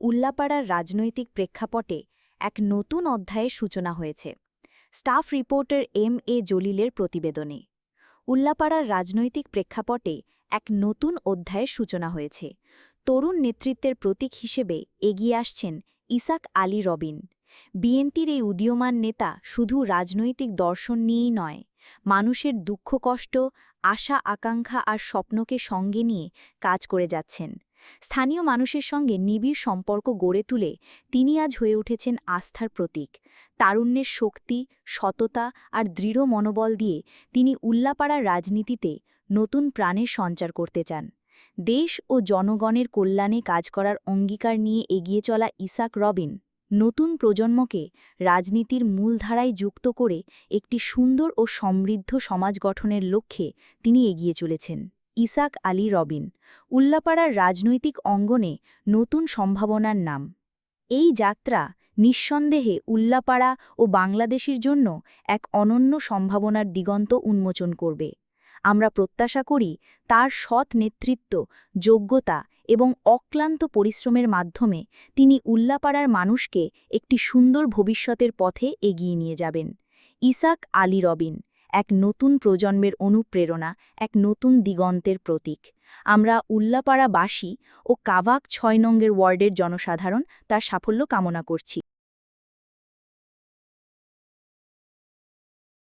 উল্লাপাড়ার রাজনৈতিক প্রেক্ষাপটে এক নতুন অধ্যায়ের সূচনা হয়েছে। স্টাফ রিপোর্টার এম এ জলিলের প্রতিবেদনে। উল্লাপাড়ার রাজনৈতিক প্রেক্ষাপটে এক নতুন অধ্যায়ের সূচনা হয়েছে। তরুণ নেতৃত্বের প্রতীক হিসেবে এগিয়ে আসছেন ইসাক আলী রবিন। বিএনপির এই উদীয়মান নেতা শুধু রাজনৈতিক দর্শন নিয়েই নয় মানুষের দুঃখ, কষ্ট, আশা, আকাঙ্ক্ষা আর স্বপ্নকে সঙ্গে নিয়ে কাজ করে যাচ্ছেন। স্থানীয় মানুষের সঙ্গে নিবিড় সম্পর্ক গড়ে তুলে তিনি আজ হয়ে উঠেছেন আস্থার প্রতীক। তারুণ্যের শক্তি, সততা আর দৃঢ় মনোবল দিয়ে তিনি উল্লাপাড়ার রাজনীতিতে নতুন প্রাণের সঞ্চার করতে চান। দেশ ও জনগণের কল্যাণে কাজ করার অঙ্গীকার নিয়ে এগিয়ে চলা ইসাক রবিন নতুন প্রজন্মকে রাজনীতির মূলধারায় যুক্ত করে একটি সুন্দর ও সমৃদ্ধ সমাজ গঠনের লক্ষ্যে তিনি এগিয়ে চলেছেন। ইসাক আলী রবিন, উল্লাপাড়ার রাজনৈতিক অঙ্গনে নতুন সম্ভাবনার নাম। এই যাত্রা নিঃসন্দেহে উল্লাপাড়া ও বাংলাদেশের জন্য এক অনন্য সম্ভাবনার দিগন্ত উন্মোচন করবে। আমরা প্রত্যাশা করি তার সৎ নেতৃত্ব, যোগ্যতা এবং অক্লান্ত পরিশ্রমের মাধ্যমে তিনি উল্লাপাড়ার মানুষকে একটি সুন্দর ভবিষ্যতের পথে এগিয়ে নিয়ে যাবেন। ইসাক আলী রবিন, এক নতুন প্রজন্মের অনুপ্রেরণা, এক নতুন দিগন্তের প্রতীক। আমরা উল্লাপাড়াবাসী ও কাভাক ছয় নঙ্গের ওয়ার্ডের জনসাধারণ তার সাফল্য কামনা করছি।